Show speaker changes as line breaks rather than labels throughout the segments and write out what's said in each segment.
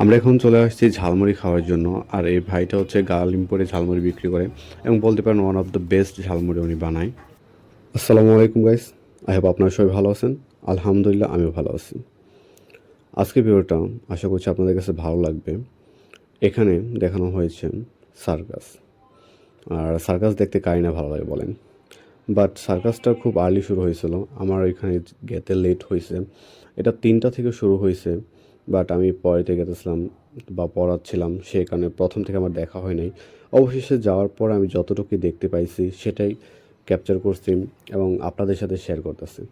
আমরা এখন চলে আসছি ঝালমুড়ি খাওয়ার জন্য, আর এই ভাইটা হচ্ছে গালিমপুরে ঝালমুড়ি বিক্রি করে। এবং বলতে পারেন one of the best jhalmuri উনি বানায়। আসসালামু আলাইকুম গাইস আই হোপ আপনারা সবাই ভালো আছেন। আলহামদুলিল্লাহ, আমিও ভালো আছি। আজকে ভিডিওটা আশা করছি আপনাদের কাছে ভালো লাগবে। এখানে দেখানো হয়েছে সার্কাস। আর সার্কাস দেখতে কারি না ভালো লাগে বলেন। বাট সার্কাসটা খুব আর্লি শুরু হয়েছিল। আমার এখানে গেতে লেট হয়েছে। এটা তিনটা থেকে শুরু হয়েছে। বাট আমি পরেতে গেতেছিলাম বা পড়াচ্ছিলাম সেই কারণে প্রথম থেকে আমার দেখা হয় নাই। অবশেষে যাওয়ার পর আমি যতটুকু দেখতে পাইছি, সেটাই ক্যাপচার করছি এবং আপনাদের সাথে শেয়ার করতেছি।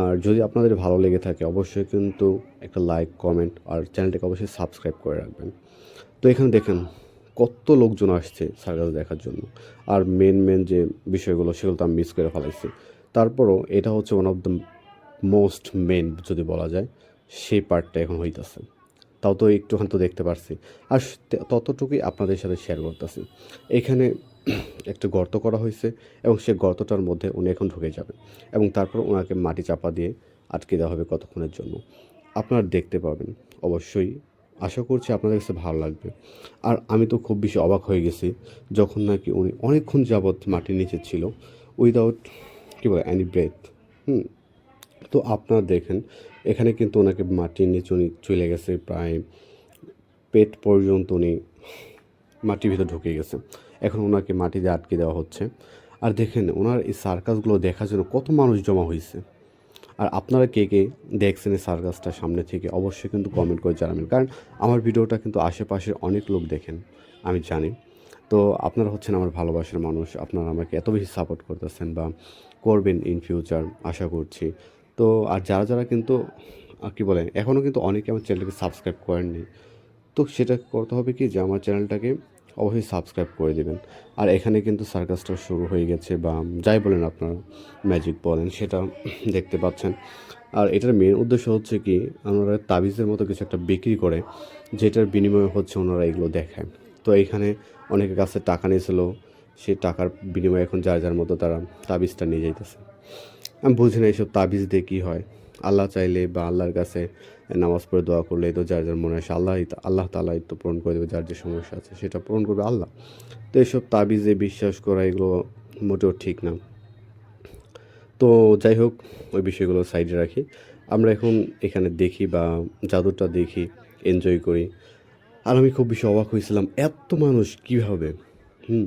আর যদি আপনাদের ভালো লেগে থাকে, অবশ্যই কিন্তু একটা লাইক কমেন্ট আর চ্যানেলটাকে অবশ্যই সাবস্ক্রাইব করে রাখবেন। তো এখানে দেখেন, কত লোকজন আসছে সার্কাস দেখার জন্য। আর মেন মেন যে বিষয়গুলো, সেগুলো তো আমি মিস করে ফেলাইছি। তারপরও এটা হচ্ছে one of the most main যদি বলা যায়। সেই পার্টটা এখন হইতাছে। তাও তো একটুখানি তো দেখতে পারছি। আর ততটুকুই আপনাদের সাথে শেয়ার করতেছি। এখানে একটা গর্ত করা হয়েছে এবং সেই গর্তটার মধ্যে উনি এখন ঢুকে যাবেন এবং তারপর ওনাকে মাটি চাপা দিয়ে আটকে দেওয়া হবে কতক্ষণের জন্য। আপনারা দেখতে পাবেন। অবশ্যই আশা করছি আপনাদের কাছে ভালো লাগবে। আর আমি তো খুব বেশি অবাক হয়ে গেছি যখন নাকি উনি অনেকক্ষণ যাবৎ মাটির নিচে ছিল উইদাউট কী বলে অ্যানি ব্রেথ হুম তো আপনারা দেখেন, এখানে কিন্তু ওনাকে মাটির নিচে উনি চলে গেছে প্রায় পেট পর্যন্ত উনি মাটির ভিতর ঢুকে গেছে। এখন ওনাকে মাটিতে আটকে দেওয়া হচ্ছে। আর দেখেন, ওনার এই সার্কাসগুলো দেখার জন্য কত মানুষ জমা হয়েছে আর আপনারা কে কে দেখছেন এই সার্কাসটা সামনে থেকে, অবশ্যই কিন্তু কমেন্ট করে জানাবেন। কারণ আমার ভিডিওটা কিন্তু আশেপাশের অনেক লোক দেখেন, আমি জানি। তো আপনারা হচ্ছেন আমার ভালোবাসার মানুষ, আপনারা আমাকে এত বেশি সাপোর্ট করতেছেন বা করবেন ইন ফিউচার আশা করছি। তো আর যারা যারা কিন্তু কী বলে এখনও কিন্তু অনেকে আমার চ্যানেলটাকে সাবস্ক্রাইব করেননি। তো সেটা করতে হবে কি যে আমার চ্যানেলটাকে অবশ্যই সাবস্ক্রাইব করে দেবেন। আর এখানে কিন্তু সার্কাসটা শুরু হয়ে গেছে বা যাই বলেন আপনারা ম্যাজিক বলেন, সেটা দেখতে পাচ্ছেন। আর এটার মেন উদ্দেশ্য হচ্ছে কি, ওনারা তাবিজের মতো কিছু একটা বিক্রি করে, যেটার বিনিময়ে হচ্ছে ওনারা এগুলো দেখায়। তো এইখানে অনেকের কাছে টাকা নিয়েছিল সে টাকার বিনিময়ে এখন যার যার মতো তারা তাবিজটা নিয়ে যাইতেছে। আমি বুঝি না এইসব তাবিজ দিয়ে কী হয়? আল্লাহ চাইলে বা আল্লাহর কাছে নামাজ পড়ে দোয়া করলে তো যার যার মনে আসে আল্লাহ আল্লাহ তালাই তো পূরণ করে দেবে, যার যে সমস্যা আছে সেটা পূরণ করবে আল্লাহ। তো এইসব তাবিজে বিশ্বাস করা এগুলো মোটেও ঠিক না। তো যাই হোক, ওই বিষয়গুলো সাইডে রাখি। আমরা এখন এখানে দেখি বা জাদুটা দেখি এনজয় করি। আর আমি খুব বেশি অবাক হয়েছিলাম, এত মানুষ কীভাবে? হুম।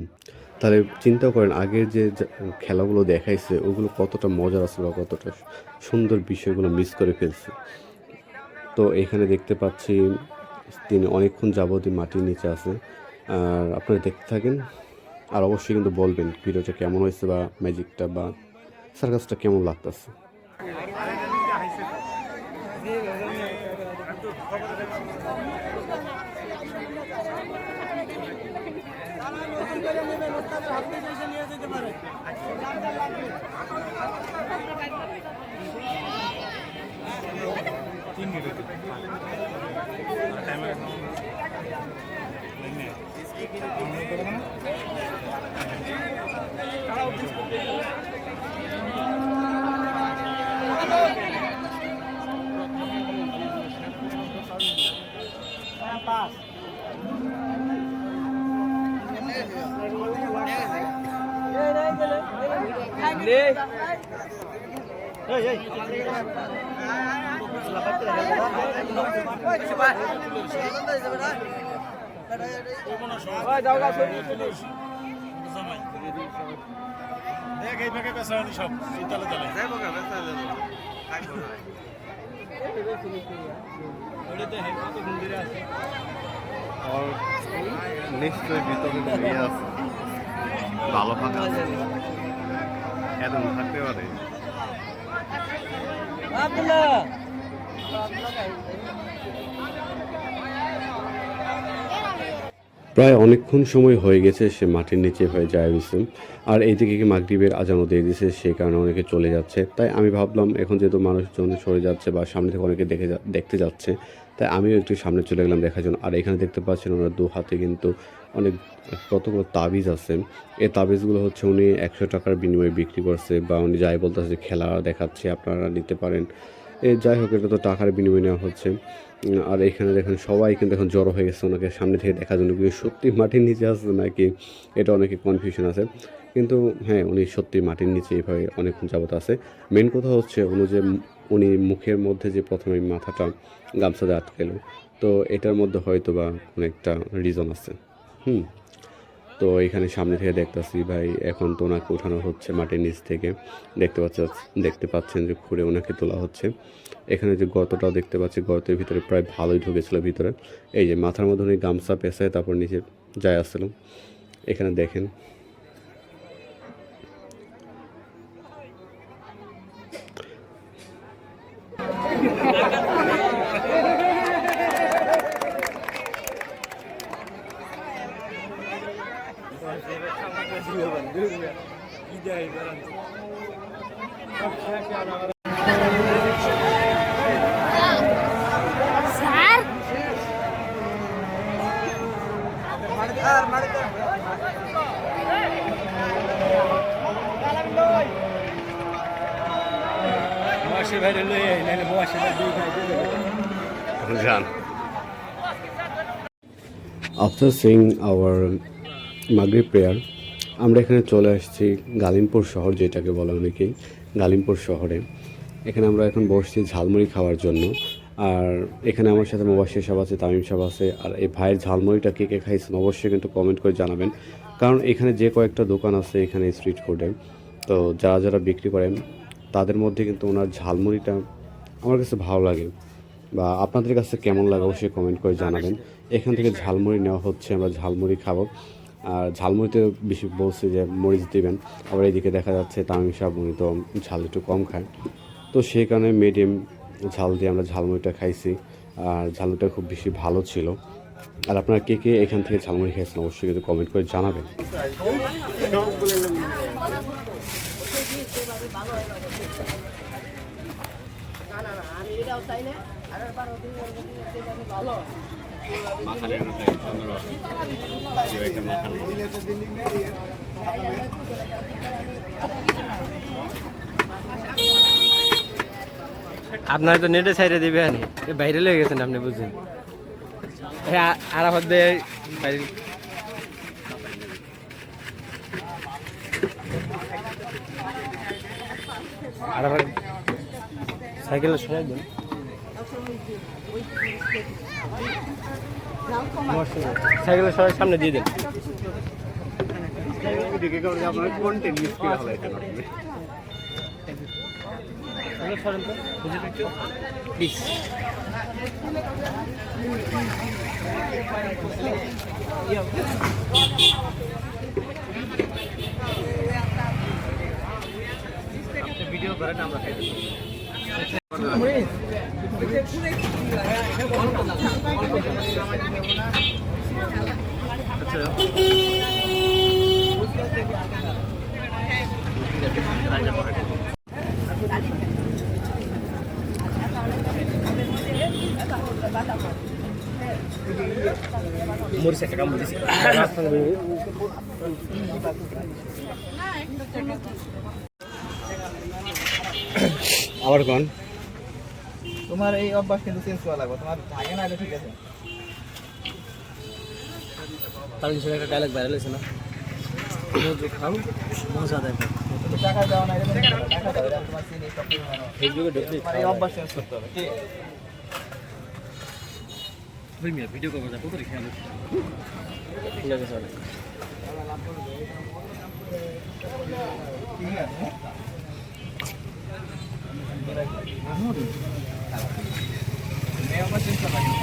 তাহলে চিন্তা করেন, আগের যে খেলাগুলো দেখাইছে, ওগুলো কতটা মজার আছে বা কতটা সুন্দর বিষয়গুলো মিস করে ফেলছে। তো এখানে দেখতে পাচ্ছি তিনি অনেকক্ষণ যাবতীয় মাটির নিচে আছে। আর আপনারা দেখতে থাকেন, আর অবশ্যই কিন্তু বলবেন, ভিডিওটা কেমন হয়েছে বা ম্যাজিকটা বা সার্কাসটা কেমন লাগতেছে।
নিয়ে যেতে পারে তিন মিনিট টাইম আমরা করব না দেখ এই ভাগে হয়নি সব শীতলে তলে
নিশ্চয়ই ভিতরে ইয়ে আছে। ভালো ফাঁকা আছে। এরকম থাকতে পারে? প্রায় অনেকক্ষণ সময় হয়ে গেছে সে মাটির নিচে হয়ে যায় রয়েছে আর এইদিকে কি মাগরীবের আজানও দিয়ে দিয়েছে সেই কারণে অনেকে চলে যাচ্ছে। তাই আমি ভাবলাম, এখন যেহেতু মানুষজন সরে যাচ্ছে বা সামনে থেকে অনেকে দেখে দেখতে যাচ্ছে, তাই আমিও একটু সামনে চলে গেলাম দেখার জন্য। আর এখানে দেখতে পাচ্ছেন ওনার দু হাতে কিন্তু অনেক কতগুলো তাবিজ আছে। এই তাবিজগুলো হচ্ছে উনি একশো টাকার বিনিময়ে বিক্রি করছে বা উনি যাই বলতেছে খেলা দেখাচ্ছে, আপনারা নিতে পারেন। যাই হোক, এটা তো টাকার বিনিময় নেওয়া হচ্ছে। আর এখানে দেখেন, সবাই কিন্তু এখন জড়ো হয়ে গেছে ওনাকে সামনে থেকে দেখার জন্য। কিন্তু সত্যি মাটির নিচে আছে নাকি? এটা অনেকে কনফিউশন আছে। কিন্তু হ্যাঁ উনি সত্যি মাটির নিচে এইভাবে অনেকক্ষণ যাবত আছে। মেন কথা হচ্ছে উনি যে, উনি মুখের মধ্যে যে প্রথমে মাথাটা গামছাতে আটকেলো তো এটার মধ্যে হয়তো বা কোনো একটা রিজন আছে। হুম। তো এখানে সামনে থেকে দেখতেছি, ভাই, এখন তো ওনাকে উঠানো হচ্ছে মাটির নিচ থেকে। দেখতে পাচ্ছে দেখতে পাচ্ছেন যে খুঁড়ে ওনাকে তোলা হচ্ছে। এখানে যে গর্তটাও দেখতে পাচ্ছি, গর্তের ভিতরে প্রায় ভালোই ঢুকেছিল ভিতরে। এই যে মাথার মধ্যে উনি গামছা পেঁচায় তারপর নিচে যায় আসছিল। এখানে দেখেন After seeing our মাগরিব প্রেয়ার। আমরা এখানে চলে আসছি গালিমপুর শহর, যেটাকে বলে অনেকেই গালিমপুর শহরে। এখানে আমরা এখন বসছি ঝালমুড়ি খাওয়ার জন্য। আর এখানে আমার সাথে মোবাশির সাহেব আছে, তামিম সাহেব আছে। আর এই ভাইয়ের ঝালমুড়িটা কে কে খাইছেন অবশ্যই কিন্তু কমেন্ট করে জানাবেন। কারণ এখানে যে কয়েকটা দোকান আছে এখানে স্ট্রিট ফুডে তো যারা যারা বিক্রি করেন, তাদের মধ্যে কিন্তু ওনার ঝালমুড়িটা আমার কাছে ভালো লাগে। বা আপনাদের কাছে কেমন লাগে অবশ্যই কমেন্ট করে জানাবেন। এখান থেকে ঝালমুড়ি নেওয়া হচ্ছে, আমরা ঝালমুড়ি খাব। আর ঝালমুড়িতে বেশি বলছে যে মরিচ দিবেন। আবার এইদিকে দেখা যাচ্ছে তামিম সাহেব, উনি তো ঝাল একটু কম খায়। তো সেই কারণে মিডিয়াম ঝাল দিয়ে আমরা ঝালমুড়িটা খাইছি। আর ঝালমুড়িটা খুব বেশি ভালো ছিল। আর আপনারা কে কে এখান থেকে ঝালমুড়ি খাইছেন অবশ্যই কিন্তু কমেন্ট করে জানাবেন।
আপনার তো নেটে সাইডে দিবে আনি। বাইরে লেগে গেছেন আপনি বুঝছেন। আরাফাত ভাই বাইরে। আরাফাত সাইকেল সাইকেলের সরাই সামনে দিয়ে দেন। প্লিজ ভিডিও করেন আমরা খাইতে মরিচ কামড় দিছে
আবার কোন?
তোমার এই অভ্যাস কিন্তু চেঞ্জ করা লাগবে তোমার থাকে না ঠিক আছে।
তার কিছু একটা ডায়লগ ভাইরাল হয়েছে না? খাও মজা দেয়
টাকা দাও না এটা টাকা দাও এটা তোমার চিনি সব কিছু মানো
ফেসবুকে ঢুকলে
তোমার এই অভ্যাস চেঞ্জ করতে হবে ঠিক
ভিডিও করব কত রেখে আমি ঠিক আছে স্যার
ঠিক আছে এই অভ্যাস চেঞ্জ করা লাগবে